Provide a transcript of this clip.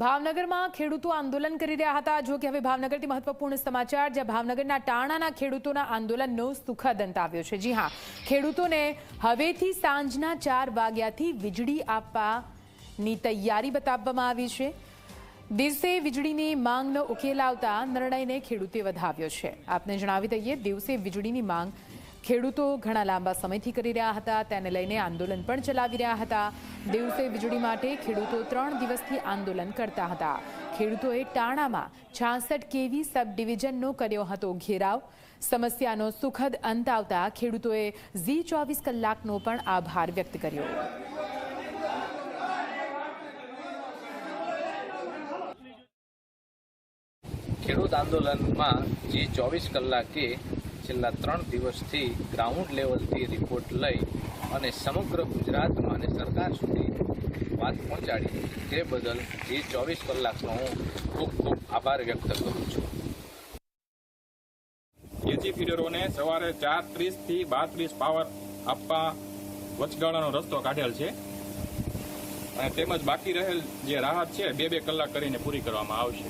ભાવનગરમાં ખેડૂતો આંદોલન કરી રહ્યા હતા. જો કે હવે ભાવનગરથી મહત્વપૂર્ણ સમાચાર, જ્યાં ભાવનગરના ટાણાના ખેડૂતોના આંદોલનનો સુખદ અંત આવ્યો છે. જી હા, ખેડૂતોને હવેથી સાંજના ચાર વાગ્યાથી વીજળી આપવાની તૈયારી બતાવવામાં આવી છે. દિવસે વીજળીની માંગનો ઉકેલ આવતા નિર્ણયને ખેડૂતે વધાવ્યો છે. આપને જણાવી દઈએ, દિવસે વીજળીની માંગ ખેડૂતો ઘણા લાંબા સમયથી કરી રહ્યા હતા. તેને લઈને આંદોલન પણ ચલાવી રહ્યા હતા. દિવસે વીજળી માટે ખેડૂતો ત્રણ દિવસથી આંદોલન કરતા હતા. ખેડૂતોએ ટાણામાં છાસઠ કેવી સબ ડિવિઝનનો કર્યો હતો ઘેરાવ. સમસ્યાનો સુખદ અંત આવતા ખેડૂતોએ ઝી ચોવીસ કલાકનો પણ આભાર વ્યક્ત કર્યો. ખેડૂત આંદોલનમાં જે ચોવીસ કલાકે છેલ્લા ત્રણ દિવસથી ગ્રાઉન્ડ લેવલથી રિપોર્ટ લઈ અને સમગ્ર ગુજરાતમાં અને સરકાર સુધી વાત પહોંચાડી તે બદલ જે ચોવીસ કલાકનો હું ખૂબ ખૂબ આભાર વ્યક્ત કરું છું. એસી ફીડરોને સવારે ચાર ત્રીસથી બાત્રીસ પાવર આપવા વચગાળાનો રસ્તો કાઢેલ છે. અને તેમજ બાકી રહેલ જે રાહત છે, બે બે કલાક કરીને પૂરી કરવામાં આવશે.